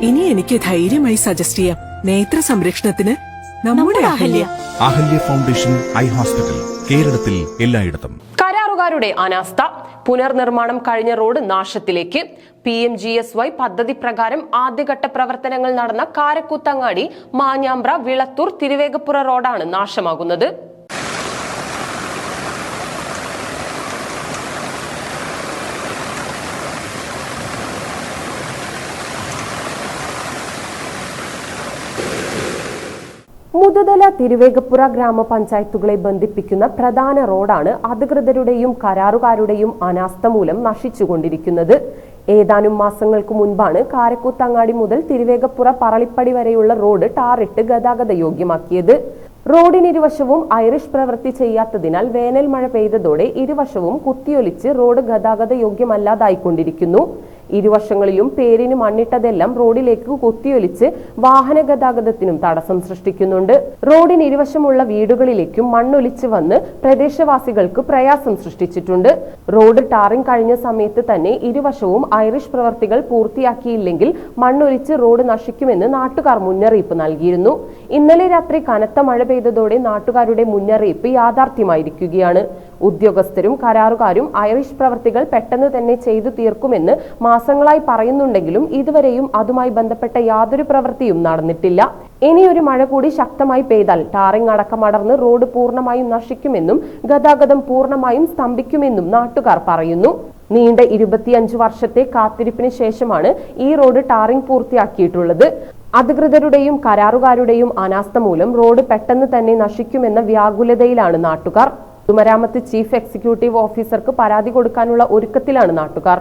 ഇനി എനിക്ക് ധൈര്യമായി സജസ്റ്റ് ചെയ്യാം. നേത്ര സംരക്ഷണത്തിന് നമ്മുടെ Ahalya. Ahalya foundation eye hospital കേരളത്തിൽ എല്ലായിടത്തും. കരാറുകാരുടെ അനാസ്ഥ പുനർനിർമ്മാണം കഴിഞ്ഞ റോഡ് നാശത്തിലേക്ക്. P M G S Y പദ്ധതി പ്രകാരം ആദ്യഘട്ട പ്രവർത്തനങ്ങൾ നടന്ന കാരക്കൂത്തങ്ങാടി മാഞ്ഞാമ്പ്ര വിളത്തൂർ തിരുവേഗപ്പുറ റോഡാണ് നാശമാകുന്നത്. മുതുതല തിരുവേഗപ്പുറ ഗ്രാമപഞ്ചായത്തുകളെ ബന്ധിപ്പിക്കുന്ന പ്രധാന റോഡാണ് അധികൃതരുടെയും കരാറുകാരുടെയും അനാസ്ഥ മൂലം നശിച്ചുകൊണ്ടിരിക്കുന്നത്. ഏതാനും മാസങ്ങൾക്ക് മുൻപാണ് കാരക്കൂത്തങ്ങാടി മുതൽ തിരുവേഗപ്പുറ പറളിപ്പടി വരെയുള്ള റോഡ് ടാറിട്ട് ഗതാഗത യോഗ്യമാക്കിയത്. റോഡിനിരുവശവും ഐറിഷ് പ്രവൃത്തി ചെയ്യാത്തതിനാൽ വേനൽ മഴ പെയ്തതോടെ ഇരുവശവും കുത്തിയൊലിച്ച് റോഡ് ഗതാഗത യോഗ്യമല്ലാതായിക്കൊണ്ടിരിക്കുന്നു. ഇരുവശങ്ങളിലും പേരിന് മണ്ണിട്ടതെല്ലാം റോഡിലേക്ക് കുത്തിയൊലിച്ച് വാഹന ഗതാഗതത്തിനും തടസ്സം സൃഷ്ടിക്കുന്നുണ്ട്. റോഡിന് ഇരുവശമുള്ള വീടുകളിലേക്കും മണ്ണൊലിച്ച് വന്ന് പ്രദേശവാസികൾക്ക് പ്രയാസം സൃഷ്ടിച്ചിട്ടുണ്ട്. റോഡ് ടാറിംഗ് കഴിഞ്ഞ സമയത്ത് തന്നെ ഇരുവശവും ഐറിഷ് പ്രവർത്തികൾ പൂർത്തിയാക്കിയില്ലെങ്കിൽ മണ്ണൊലിച്ച് റോഡ് നശിക്കുമെന്ന് നാട്ടുകാർ മുന്നറിയിപ്പ് നൽകിയിരുന്നു. ഇന്നലെ രാത്രി കനത്ത മഴ പെയ്തതോടെ നാട്ടുകാരുടെ മുന്നറിയിപ്പ് യാഥാർത്ഥ്യമായിരിക്കുകയാണ്. ഉദ്യോഗസ്ഥരും കരാറുകാരും ഐറിഷ് പ്രവർത്തികൾ പെട്ടെന്ന് തന്നെ ചെയ്തു തീർക്കുമെന്ന് മാസങ്ങളായി പറയുന്നുണ്ടെങ്കിലും ഇതുവരെയും അതുമായി ബന്ധപ്പെട്ട യാതൊരു പ്രവൃത്തിയും നടന്നിട്ടില്ല. ഇനിയൊരു മഴ കൂടി ശക്തമായി പെയ്താൽ ടാറിംഗ് അടക്കമടർന്ന് റോഡ് പൂർണമായും നശിക്കുമെന്നും ഗതാഗതം പൂർണമായും സ്തംഭിക്കുമെന്നും നാട്ടുകാർ പറയുന്നു. നീണ്ട ഇരുപത്തിയഞ്ച് വർഷത്തെ കാത്തിരിപ്പിന് ശേഷമാണ് ഈ റോഡ് ടാറിംഗ് പൂർത്തിയാക്കിയിട്ടുള്ളത്. അധികൃതരുടെയും കരാറുകാരുടെയും അനാസ്ഥ മൂലം റോഡ് പെട്ടെന്ന് തന്നെ നശിക്കുമെന്ന വ്യാകുലതയിലാണ് നാട്ടുകാർ. പൊതുമരാമത്ത് ചീഫ് എക്സിക്യൂട്ടീവ് ഓഫീസർക്ക് പരാതി കൊടുക്കാനുള്ള ഒരുക്കത്തിലാണ് നാട്ടുകാർ